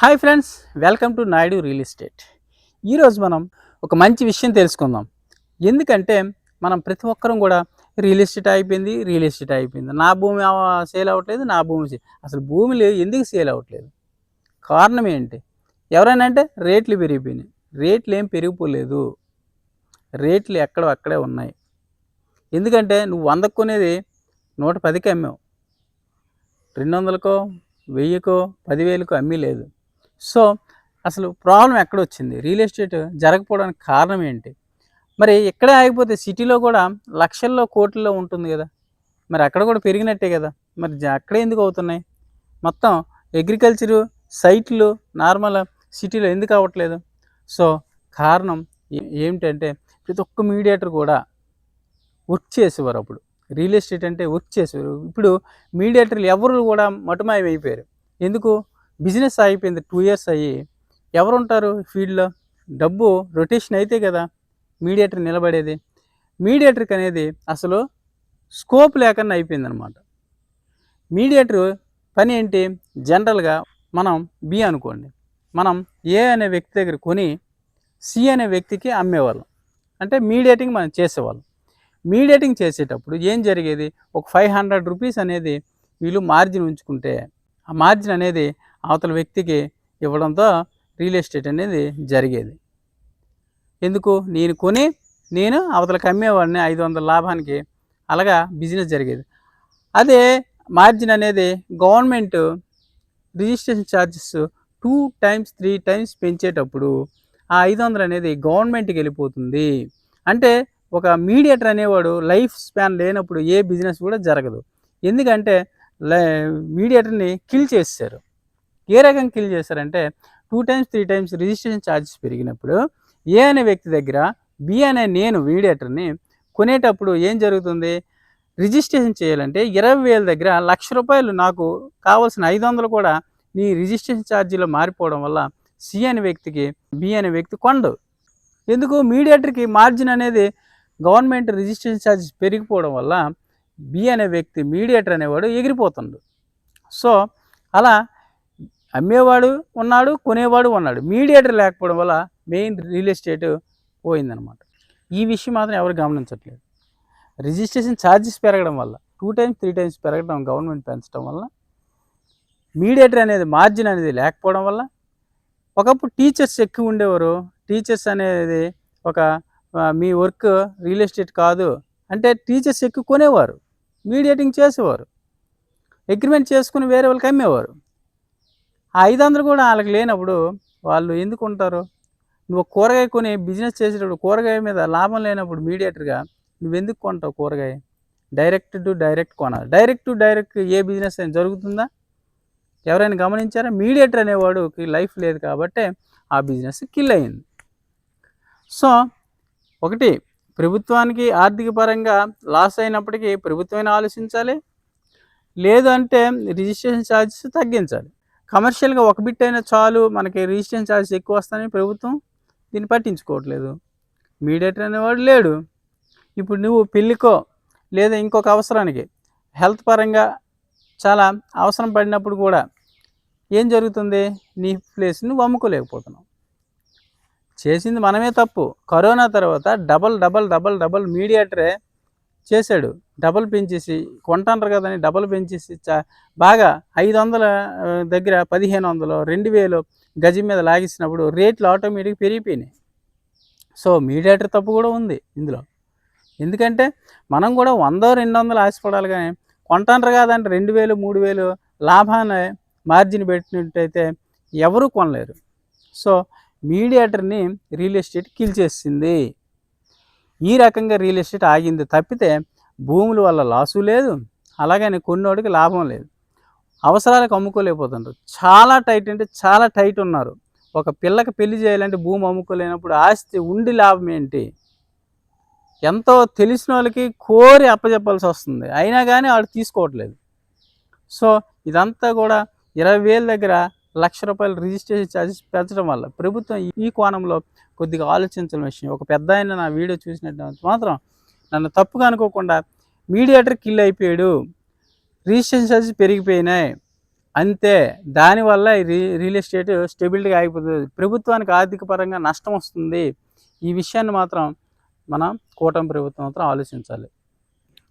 Hi friends welcome to Naidu real estate. ఈరోజు మనం ఒక మంచి విషయం తెలుసుకుందాం. ఎందుకంటే మనం ప్రతి ఒక్కరం కూడా రియల్ ఎస్టేట్ అయిపోయింది రియల్ ఎస్టేట్ అయిపోయింది. నా భూమి సేల్ అవ్వట్లేదు నా భూమి అసలు భూములు ఎందుకు సేల్ అవ్వట్లేదు? కారణం ఏంటి? ఎవరైనా అంటే రేట్లు పెరిగిపోయినాయి. రేట్లు ఏం పెరిగిపోలేదు. రేట్లు ఎక్కడో అక్కడే ఉన్నాయి. ఎందుకంటే నువ్వు వందకు కొనేది నూట పదికి అమ్మావు. రెండు వందలకో వెయ్యికో పదివేలకో అమ్మీ లేదు సో అసలు ప్రాబ్లం ఎక్కడొచ్చింది? రియల్ ఎస్టేట్ జరగకపోవడానికి కారణం ఏంటి? మరి ఇక్కడే ఆగిపోతే సిటీలో కూడా లక్షల్లో కోట్లలో ఉంటుంది కదా? మరి అక్కడ కూడా పెరిగినట్టే కదా? మరి జ- అక్కడే ఎందుకు అవుతున్నాయి? మొత్తం అగ్రికల్చరు సైట్లు నార్మల్ సిటీలో ఎందుకు అవ్వట్లేదు? సో కారణం ఏ- ఏమిటంటే ప్రతి ఒక్క మీడియేటర్ కూడా వర్క్ చేసేవారు అప్పుడు. రియల్ ఎస్టేట్ అంటే వర్క్ చేసేవారు. ఇప్పుడు మీడియేటర్లు ఎవరు కూడా మటుమాయం అయిపోయారు ఎందుకు? బిజినెస్ అయిపోయింది టూ ఇయర్స్ అయ్యి. ఎవరు ఉంటారు ఫీల్డ్లో? డబ్బు రొటేషన్ అయితే కదా మీడియేటర్ నిలబడేది. మీడియేటర్కి అనేది అసలు స్కోప్ లేకుండా అయిపోయింది అనమాట మీడియేటర్ పని ఏంటి? జనరల్గా మనం బి అనుకోండి. మనం ఏ అనే వ్యక్తి దగ్గర కొని సి అనే వ్యక్తికి అమ్మేవాళ్ళం. అంటే మీడియేటింగ్ మనం చేసేవాళ్ళం. మీడియేటింగ్ చేసేటప్పుడు ఏం జరిగేది? ఒక ఫైవ్ హండ్రెడ్ రూపీస్ అనేది వీళ్ళు మార్జిన్ ఉంచుకుంటే ఆ మార్జిన్ అనేది అవతల వ్యక్తికి ఇవ్వడంతో రియల్ ఎస్టేట్ అనేది జరిగేది. ఎందుకు? నేను కొని నేను అవతలకి అమ్మేవాడిని ఐదు వందల లాభానికి. అలాగా బిజినెస్ జరిగేది. అదే మార్జిన్ అనేది government registration charges two times three times పెంచేటప్పుడు ఆ ఐదు వందలు అనేది గవర్నమెంట్కి వెళ్ళిపోతుంది. అంటే ఒక మీడియేటర్ అనేవాడు లైఫ్ స్పాన్ లేనప్పుడు ఏ బిజినెస్ కూడా జరగదు. ఎందుకంటే మీడియేటర్ని కిల్ చేశారు ఏ రకంగా కిల్ చేశారంటే two times three times registration charges పెరిగినప్పుడు ఏ అనే వ్యక్తి దగ్గర బి అనే నేను మీడియేటర్ని కొనేటప్పుడు ఏం జరుగుతుంది? రిజిస్ట్రేషన్ చేయాలంటే ఇరవై వేల దగ్గర లక్ష రూపాయలు నాకు కావాల్సిన ఐదు వందలు కూడా నీ రిజిస్ట్రేషన్ ఛార్జీలో మారిపోవడం వల్ల సి అనే వ్యక్తికి బి అనే వ్యక్తి కొండు ఎందుకు? మీడియేటర్కి మార్జిన్ అనేది గవర్నమెంట్ రిజిస్ట్రేషన్ ఛార్జెస్ పెరిగిపోవడం వల్ల బి అనే వ్యక్తి మీడియేటర్ అనేవాడు ఎగిరిపోతుండు. సో అలా అమ్మేవాడు ఉన్నాడు కొనేవాడు ఉన్నాడు. మీడియేటర్ లేకపోవడం వల్ల మెయిన్ రియల్ ఎస్టేట్ పోయిందనమాట. ఈ విషయం మాత్రం ఎవరు గమనించట్లేదు. రిజిస్ట్రేషన్ ఛార్జెస్ పెరగడం వల్ల టూ టైమ్స్ త్రీ టైమ్స్ పెరగడం గవర్నమెంట్ పెంచడం వల్ల మీడియేటర్ అనేది మార్జిన్ అనేది లేకపోవడం వల్ల ఒకప్పుడు టీచర్స్ ఎక్కువ ఉండేవారు. టీచర్స్ అనేది ఒక మీ వర్క్ రియల్ ఎస్టేట్ కాదు. అంటే టీచర్స్ ఎక్కువ కొనేవారు. మీడియేటింగ్ చేసేవారు. అగ్రిమెంట్ చేసుకుని వేరే వాళ్ళకి అమ్మేవారు. ఆ ఐదు వందలు కూడా వాళ్ళకి లేనప్పుడు వాళ్ళు ఎందుకు ఉంటారు నువ్వు కూరగాయ కొని బిజినెస్ చేసేటప్పుడు కూరగాయ మీద లాభం లేనప్పుడు మీడియేటర్గా నువ్వెందుకు కొంటావు కూరగాయ? డైరెక్ట్ టు డైరెక్ట్ కొనాలి. డైరెక్ట్ టు డైరెక్ట్ ఏ బిజినెస్ అయినా జరుగుతుందా? ఎవరైనా గమనించారా? మీడియేటర్ అనేవాడుకి లైఫ్ లేదు కాబట్టి ఆ బిజినెస్ కిల్ అయింది. సో ఒకటి ప్రభుత్వానికి ఆర్థిక పరంగా లాస్ అయినప్పటికీ ప్రభుత్వమైన ఆలోచించాలి. లేదు అంటే రిజిస్ట్రేషన్ ఛార్జెస్ తగ్గించాలి. కమర్షియల్గా ఒక బిట్ అయినా చాలు మనకి రిజిస్ట్రేషన్ ఛార్జెస్ ఎక్కువ వస్తాయని ప్రభుత్వం దీన్ని పట్టించుకోవట్లేదు. మీడియేటర్ అనేవాడు లేడు. ఇప్పుడు నువ్వు పెళ్ళికో లేదా ఇంకొక అవసరానికి హెల్త్ పరంగా చాలా అవసరం పడినప్పుడు కూడా ఏం జరుగుతుంది? నీ ప్లేస్ నువ్వు అమ్ముకోలేకపోతున్నావు. చేసింది మనమే తప్పు. కరోనా తర్వాత డబల్ డబల్ డబల్ డబల్ మీడియేటరే చేశాడు. డబల్ పెంచేసి కొంటాండ్రు కదని డబల్ పెంచేసి చా బాగా ఐదు వందల దగ్గర పదిహేను వందలు రెండు వేలు గజం మీద లాగేసినప్పుడు రేట్లు ఆటోమేటిక్ పెరిగిపోయినాయి. సో మీడియేటర్ తప్పు కూడా ఉంది ఇందులో. ఎందుకంటే మనం కూడా వందో రెండు వందలు ఆశపడాలి కానీ కొంటాంటారు కాదంటే రెండు వేలు మూడు వేలు లాభాన్ని మార్జిన్ పెట్టినట్టయితే ఎవరు కొనలేరు. సో మీడియేటర్ని రియల్ ఎస్టేట్ కిల్ చేసింది. ఈ రకంగా రియల్ ఎస్టేట్ ఆగింది తప్పితే భూముల వల్ల లాసు లేదు అలాగని కొన్నోడికి లాభం లేదు. అవసరాలకు అమ్ముకోలేకపోతుంటారు చాలా టైట్ అంటే చాలా టైట్ ఉన్నారు. ఒక పిల్లకి పెళ్ళి చేయాలంటే భూమి అమ్ముకోలేనప్పుడు ఆస్తి ఉండి లాభం ఏంటి? ఎంతో తెలిసిన వాళ్ళకి కోరి అప్పచెప్పాల్సి వస్తుంది. అయినా కానీ వాడు తీసుకోవట్లేదు. సో ఇదంతా కూడా ఇరవై వేల దగ్గర లక్ష రూపాయలు రిజిస్ట్రేషన్ ఛార్జెస్ పెంచడం వల్ల ప్రభుత్వం ఈ కోణంలో కొద్దిగా ఆలోచించిన విషయం. ఒక పెద్ద ఆయన నా వీడియో చూసినట్టు మాత్రం నన్ను తప్పుగా అనుకోకుండా మీడియేటర్ కిల్ అయిపోయాడు. రిజిస్ట్రేషన్ ఛార్జెస్ పెరిగిపోయినాయి. అంతే. దానివల్ల రీ రియల్ ఎస్టేట్ స్టెబిలిటీగా అయిపోతుంది ప్రభుత్వానికి ఆర్థిక పరంగా నష్టం వస్తుంది. ఈ విషయాన్ని మాత్రం మనం కూటమి ప్రభుత్వం మాత్రం ఆలోచించాలి.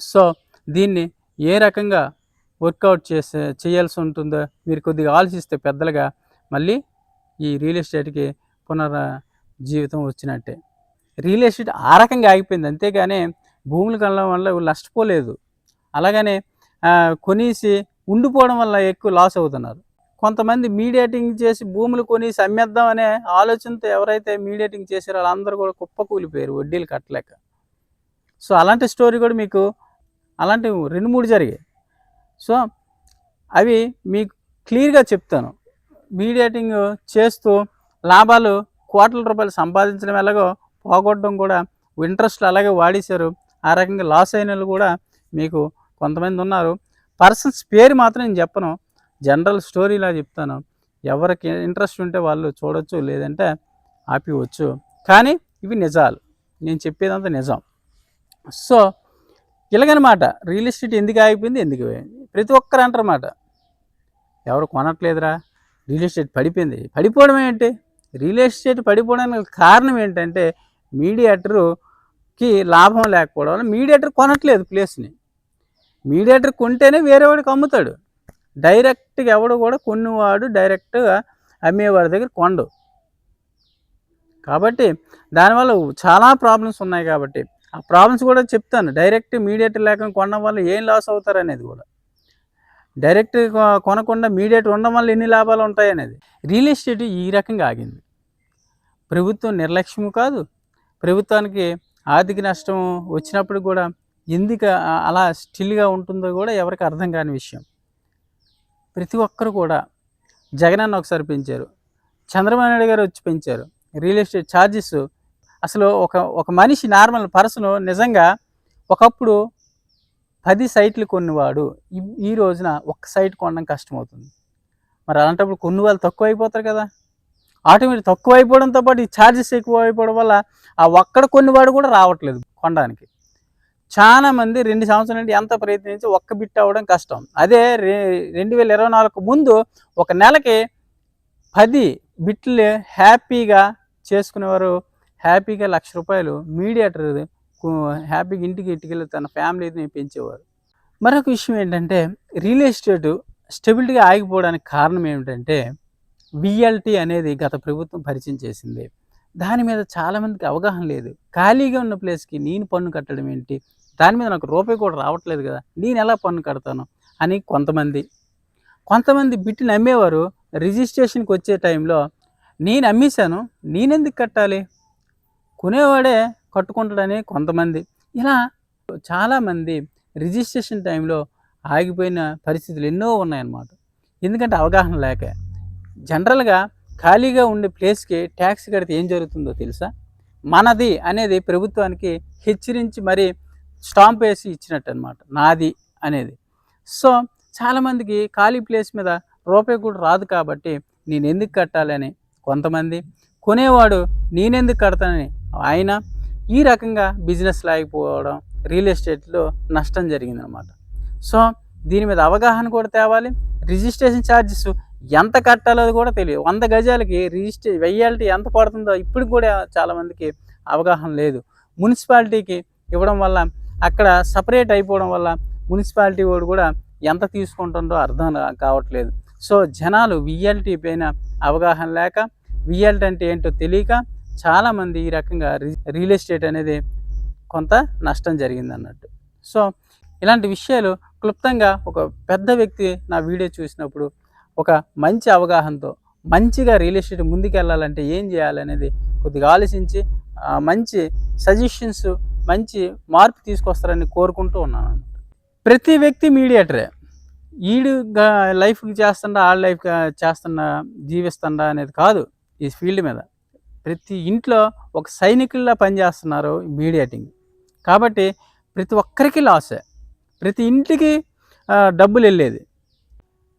సో దీన్ని ఏ రకంగా వర్కౌట్ చేసే చేయాల్సి ఉంటుందో మీరు కొద్దిగా ఆలోచిస్తే పెద్దలుగా మళ్ళీ ఈ రియల్ ఎస్టేట్కి పునర్ జీవితం వచ్చినట్టే. రియల్ ఎస్టేట్ ఆ రకంగా ఆగిపోయింది. అంతేగాని భూములు కొనడం వల్ల నష్టపోలేదు. అలాగనే కొనేసి ఉండిపోవడం వల్ల ఎక్కువ లాస్ అవుతున్నారు. కొంతమంది మీడియేటింగ్ చేసి భూములు కొనేసి అమ్మేద్దాం అనే ఆలోచనతో ఎవరైతే మీడియేటింగ్ చేశారో వాళ్ళందరూ కూడా కుప్పకూలిపోయారు వడ్డీలు కట్టలేక. సో అలాంటి స్టోరీ కూడా మీకు అలాంటి రెండు మూడు జరిగాయి. సో అవి మీకు క్లియర్గా చెప్తాను. మీడియేటింగ్ చేస్తూ లాభాలు కోట్ల రూపాయలు సంపాదించడం ఎలాగో పోగొట్టడం కూడా ఇంట్రెస్ట్ అలాగే వాడేశారు. ఆ రకంగా లాస్ అయిన వాళ్ళు కూడా మీకు కొంతమంది ఉన్నారు. పర్సన్స్ పేరు మాత్రం నేను చెప్పను. జనరల్ స్టోరీలా చెప్తాను. ఎవరికి ఇంట్రెస్ట్ ఉంటే వాళ్ళు చూడొచ్చు లేదంటే ఆపివచ్చు కానీ ఇవి నిజాలు. నేను చెప్పేదంతా నిజం. సో ఇలాగనమాట. రియల్ ఎస్టేట్ ఎందుకు ఆగిపోయింది ఎందుకు పోయింది? ప్రతి ఒక్కరు అంటారన్నమాట ఎవరు కొనట్లేదురా రియల్ ఎస్టేట్ పడిపోయింది. పడిపోవడం ఏంటి? రియల్ ఎస్టేట్ పడిపోవడానికి కారణం ఏంటంటే మీడియేటర్కి లాభం లేకపోవడం వల్ల మీడియేటర్ కొనట్లేదు ప్లేస్ని. మీడియేటర్ కొంటేనే వేరే వాడికి అమ్ముతాడు. డైరెక్ట్గా ఎవడు కూడా కొన్నివాడు డైరెక్ట్గా అమ్మేవాడి దగ్గర కొండు కాబట్టి దానివల్ల చాలా ప్రాబ్లమ్స్ ఉన్నాయి కాబట్టి ఆ ప్రాబ్లమ్స్ కూడా చెప్తాను. డైరెక్ట్ మీడియేటర్ లేకుండా కొనడం వల్ల ఏం లాస్ అవుతారు అనేది కూడా. డైరెక్ట్ కొ- కొనకుండా మీడియేటర్ ఉండడం వల్ల ఎన్ని లాభాలు ఉంటాయి అనేది. రియల్ ఎస్టేట్ ఈ రకంగా ఆగింది. ప్రభుత్వం నిర్లక్ష్యము కాదు. ప్రభుత్వానికి ఆర్థిక నష్టం వచ్చినప్పుడు కూడా ఎందుకు అలా స్టిల్గా ఉంటుందో కూడా ఎవరికి అర్థం కాని విషయం. ప్రతి ఒక్కరు కూడా జగనన్న ఒకసారి పెంచారు. చంద్రబాబు నాయుడు గారు వచ్చి పెంచారు. రియల్ ఎస్టేట్ ఛార్జెస్ అసలు ఒక ఒక మనిషి నార్మల్ పర్సన్ నిజంగా ఒకప్పుడు పది సైట్లు కొన్నవాడు ఈ- రోజున ఒక్క సైట్ కొనడం కష్టమవుతుంది. మరి అలాంటప్పుడు కొన్ని వాళ్ళు తక్కువ అయిపోతారు కదా. ఆటోమేటిక్ తక్కువ అయిపోవడంతో పాటు ఈ ఛార్జెస్ ఎక్కువ అయిపోవడం వల్ల ఆ ఒక్కడ కొన్నివాడు కూడా రావట్లేదు కొనడానికి. చాలా మంది రెండు సంవత్సరాల నుండి ఎంత ప్రయత్నించి ఒక్క బిట్ అవ్వడం కష్టం. అదే రె రెండు వేల ఇరవై నాలుగు ముందు ఒక నెలకి పది బిట్లు హ్యాపీగా చేసుకునేవారు. హ్యాపీగా లక్ష రూపాయలు మీడియేటర్ హ్యాపీగా ఇంటికి ఇంటికెళ్ళి తన ఫ్యామిలీని పెంచేవారు. మరొక విషయం ఏంటంటే రియల్ ఎస్టేట్ స్టెబిలిటీగా ఆగిపోవడానికి కారణం ఏమిటంటే విఎల్టీ అనేది గత ప్రభుత్వం పరిచయం చేసింది. దాని మీద చాలామందికి అవగాహన లేదు. ఖాళీగా ఉన్న ప్లేస్కి నేను పన్ను కట్టడం ఏంటి? దాని మీద నాకు రూపాయి కూడా రావట్లేదు కదా నేను ఎలా పన్ను కడతాను? అని కొంతమంది. కొంతమంది బిట్టిని అమ్మేవారు రిజిస్ట్రేషన్కి వచ్చే టైంలో నేను అమ్మేశాను నేనెందుకు కట్టాలి? కొనేవాడే కట్టుకుంటాడని కొంతమంది. ఇలా చాలామంది రిజిస్ట్రేషన్ టైంలో ఆగిపోయిన పరిస్థితులు ఎన్నో ఉన్నాయన్నమాట. ఎందుకంటే అవగాహన లేక. జనరల్గా ఖాళీగా ఉండే ప్లేస్కి ట్యాక్స్ కడితే ఏం జరుగుతుందో తెలుసా? మనది అనేది ప్రభుత్వానికి హెచ్చరించి మరి స్టాంప్ వేసి ఇచ్చినట్టు అనమాట నాది అనేది. సో చాలామందికి ఖాళీ ప్లేస్ మీద రూపాయి కూడా రాదు కాబట్టి నేను ఎందుకు కట్టాలి అని కొంతమంది కొనేవాడు నేనెందుకు కడతానని ఆయన ఈ రకంగా బిజినెస్ లేకపోవడం రియల్ ఎస్టేట్లో నష్టం జరిగిందనమాట సో దీని మీద అవగాహన కూడా తేవాలి. రిజిస్ట్రేషన్ ఛార్జెస్ ఎంత కట్టాలో కూడా తెలియదు. వంద గజాలకి రిజిస్ట్రే వెయ్యాలిటీ ఎంత పడుతుందో ఇప్పుడు కూడా చాలామందికి అవగాహన లేదు. మున్సిపాలిటీకి ఇవ్వడం వల్ల అక్కడ సపరేట్ అయిపోవడం వల్ల మున్సిపాలిటీ వాడు కూడా ఎంత తీసుకుంటుందో అర్థం కావట్లేదు. సో జనాలు విఎల్టీ పైన అవగాహన లేక విఎల్టీ అంటే ఏంటో తెలియక చాలామంది ఈ రకంగా రి- రియల్ ఎస్టేట్ అనేది కొంత నష్టం జరిగింది అన్నట్టు సో ఇలాంటి విషయాలు క్లుప్తంగా ఒక పెద్ద వ్యక్తి నా వీడియో చూసినప్పుడు ఒక మంచి అవగాహనతో మంచిగా రియల్ ఎస్టేట్ ముందుకెళ్ళాలంటే ఏం చేయాలనేది కొద్దిగా ఆలోచించి మంచి సజెషన్స్ మంచి మార్పు తీసుకొస్తారని కోరుకుంటూ ఉన్నాను. ప్రతి వ్యక్తి మీడియేటరే. ఈడు లైఫ్కి చేస్తుండా ఆ లైఫ్ చేస్తుండా జీవిస్తుండా అనేది కాదు ఈ ఫీల్డ్ మీద. ప్రతి ఇంట్లో ఒక సైనికుల్లా పనిచేస్తున్నారు మీడియేటింగ్ కాబట్టి ప్రతి ఒక్కరికి లాసే. ప్రతి ఇంటికి డబ్బులు వెళ్ళేది.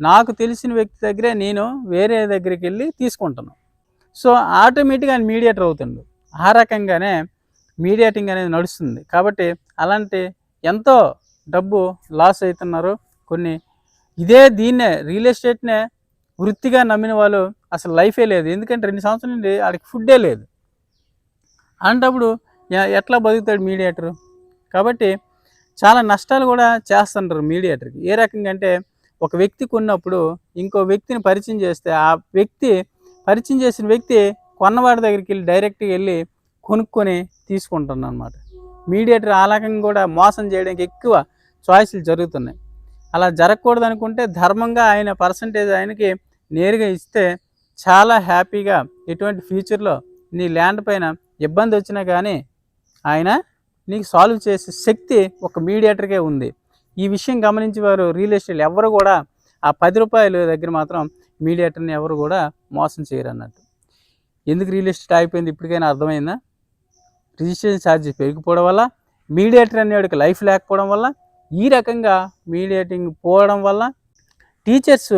నాకు తెలిసిన వ్యక్తి దగ్గరే నేను వేరే దగ్గరికి వెళ్ళి తీసుకుంటాను. సో ఆటోమేటిక్గా ఆయన మీడియేటర్ అవుతుండు. ఆ రకంగానే మీడియేటింగ్ అనేది నడుస్తుంది. కాబట్టి అలాంటి ఎంతో డబ్బు లాస్ అవుతున్నారు. కొన్ని ఇదే దీన్నే రియల్ ఎస్టేట్నే వృత్తిగా నమ్మిన వాళ్ళు అసలు లైఫే లేదు. ఎందుకంటే రెండు సంవత్సరాల నుండి ఆడికి ఫుడ్డే లేదు. అలాంటప్పుడు ఎట్లా బతుకుతాడు మీడియేటరు? కాబట్టి చాలా నష్టాలు కూడా చేస్తుంటారు మీడియేటర్కి. ఏ రకంగా అంటే ఒక వ్యక్తి కొన్నప్పుడు ఇంకో వ్యక్తిని పరిచయం చేస్తే ఆ వ్యక్తి పరిచయం చేసిన వ్యక్తి కొన్నవాడి దగ్గరికి వెళ్ళి డైరెక్ట్గా వెళ్ళి కొనుక్కొని తీసుకుంటున్నాను అనమాట మీడియేటర్ ఆ రకంగా కూడా మోసం చేయడానికి ఎక్కువ చాయిస్లు జరుగుతున్నాయి. అలా జరగకూడదు అనుకుంటే ధర్మంగా ఆయన పర్సంటేజ్ ఆయనకి నేరుగా ఇస్తే చాలా హ్యాపీగా ఎటువంటి ఫ్యూచర్లో నీ ల్యాండ్ పైన ఇబ్బంది వచ్చినా కానీ ఆయన నీకు సాల్వ్ చేసే శక్తి ఒక మీడియేటర్కే ఉంది. ఈ విషయం గమనించి వారు రియల్ ఎస్టేట్ ఎవరు కూడా ఆ పది రూపాయలు దగ్గర మాత్రం మీడియేటర్ని ఎవరు కూడా మోసం చేయరు అన్నట్టు ఎందుకు రియల్ ఎస్టేట్ అయిపోయింది ఇప్పటికైనా అర్థమైందా? రిజిస్ట్రేషన్ ఛార్జెస్ పెరిగిపోవడం వల్ల మీడియేటర్ అనేవాడికి లైఫ్ లేకపోవడం వల్ల ఈ రకంగా మీడియేటింగ్ పోవడం వల్ల టీచర్స్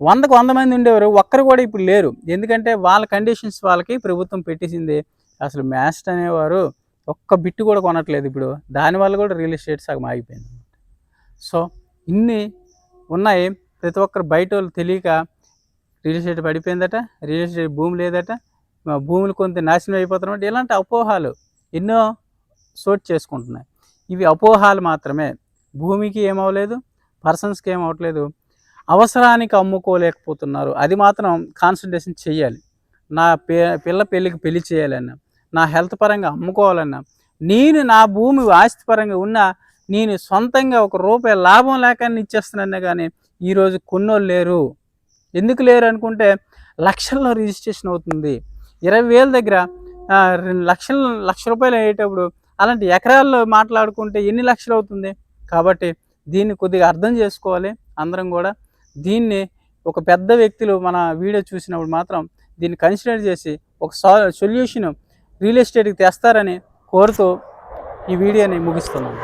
వందకు వంద మంది ఉండేవారు. ఒక్కరు కూడా ఇప్పుడు లేరు. ఎందుకంటే వాళ్ళ కండిషన్స్ వాళ్ళకి ప్రభుత్వం పెట్టేసింది. అసలు మ్యాస్ట్ అనేవారు ఒక్క బిట్టు కూడా కొనట్లేదు ఇప్పుడు. దానివల్ల కూడా రియల్ ఎస్టేట్ సగం ఆగిపోయింది. సో ఇన్ని ఉన్నాయి. ప్రతి ఒక్కరు బయట వాళ్ళు తెలియక రియల్ ఎస్టేట్ పడిపోయిందట రియల్ ఎస్టేట్ భూమి లేదట భూములు కొంత నాశనం అయిపోతున్నమాట ఇలాంటి అపోహాలు ఎన్నో సోట్ చేసుకుంటున్నాయి. ఇవి అపోహాలు మాత్రమే. భూమికి ఏమవలేదు పర్సన్స్కి ఏమవట్లేదు అవసరానికి అమ్ముకోలేకపోతున్నారు. అది మాత్రం కాన్సన్ట్రేషన్ చేయాలి. నా పే పిల్ల పెళ్ళికి పెళ్ళి చేయాలన్నా నా హెల్త్ పరంగా అమ్ముకోవాలన్నా నేను నా భూమి ఆస్తి పరంగా ఉన్నా నేను సొంతంగా ఒక రూపాయి లాభం లేక ఇచ్చేస్తున్నానే కానీ ఈరోజు కొన్నోళ్ళు లేరు. ఎందుకు లేరు అనుకుంటే లక్షల్లో రిజిస్ట్రేషన్ అవుతుంది. ఇరవై వేల దగ్గర రెండు లక్షలు లక్ష రూపాయలు అయ్యేటప్పుడు అలాంటి ఎకరాల్లో మాట్లాడుకుంటే ఎన్ని లక్షలు అవుతుంది? కాబట్టి దీన్ని కొద్దిగా అర్థం చేసుకోవాలి. అందరం కూడా దీన్ని ఒక పెద్ద వ్యక్తులు మన వీడియో చూసినప్పుడు మాత్రం దీన్ని కన్సిడర్ చేసి ఒక సొల్యూషన్ రియల్ ఎస్టేట్కి తెస్తారని కోరుతూ ఈ వీడియోని ముగిస్తున్నాను.